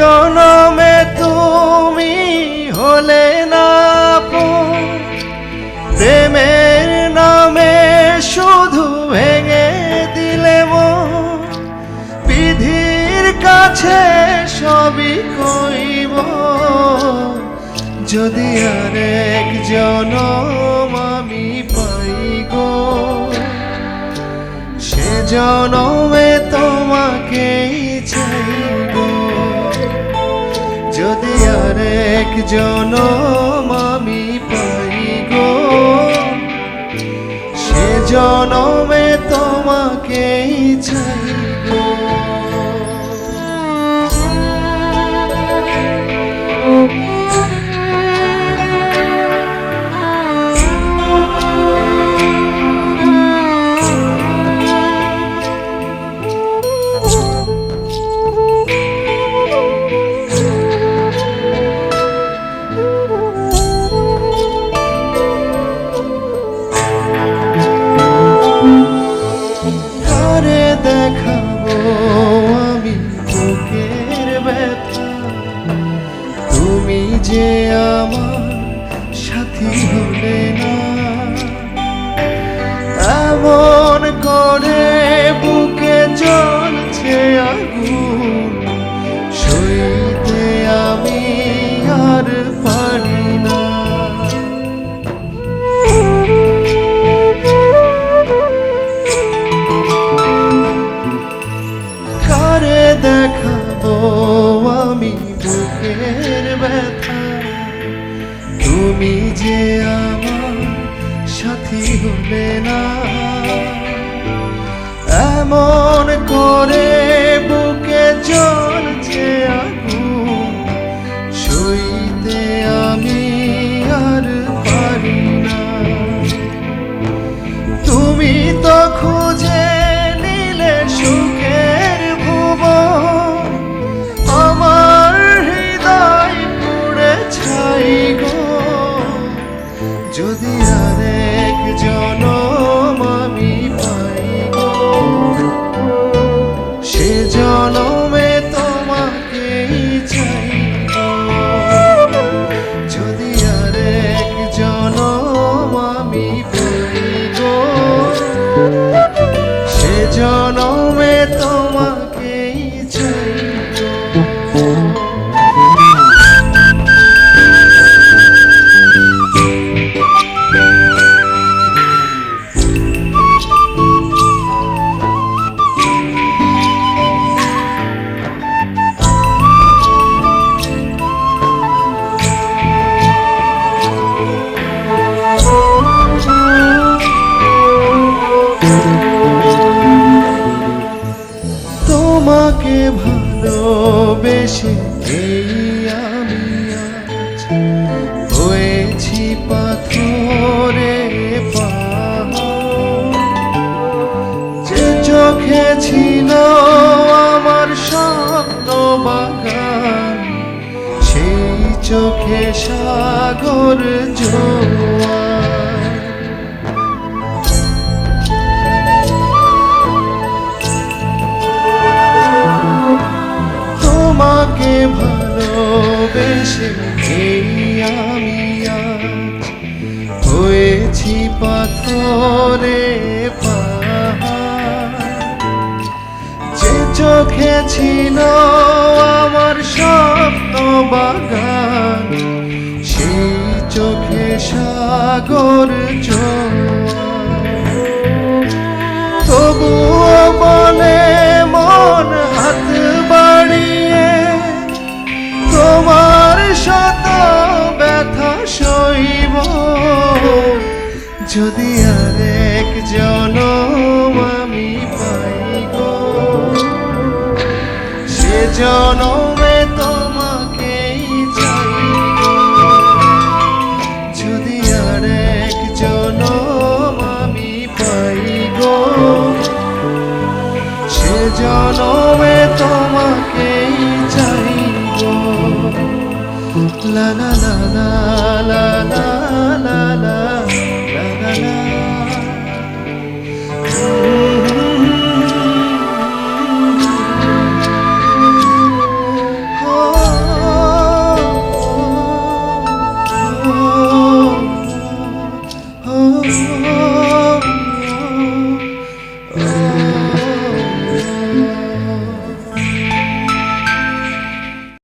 জনমে তুমি হলে না প্রেমের নামে শুধু ভেঙে দিলে বিধির কাছে সবই কইব। যদি আরেক জনম আমি পাই গো, সে জনমে তোমাকেই চাই। এক জনম আমি পাই গো। সে জনমে তোমাকেই চাইব যে আমার সাথী হলে না। এমন করে বুকে জ্বলছে আগুন, সইতে আমি আর পারি না। কারে দেখাবো আমি বুকের ব্যথা? তুমি যে আমার সাথী হলে না। এমন ভালোবেসে এই আমি আজ হয়েছি পাথরে পাহাড়। যে চোখে ছিল আমার স্বপ্ন বাগান, সেই চোখে সাগর জোয়ার এই আমি হয়েছি পাথরে। যে চোখে ছিল আমার স্বপ্ন বাগান সেই চোখে সাগর জোয়ার যদি আরেক জনম আমি পাই সে জনমে তোমাকেই চাই যদি আরেক জনম আমি পাই গো, সে জনমে তোমাকেই চাই লা লা লা লা লা লা লা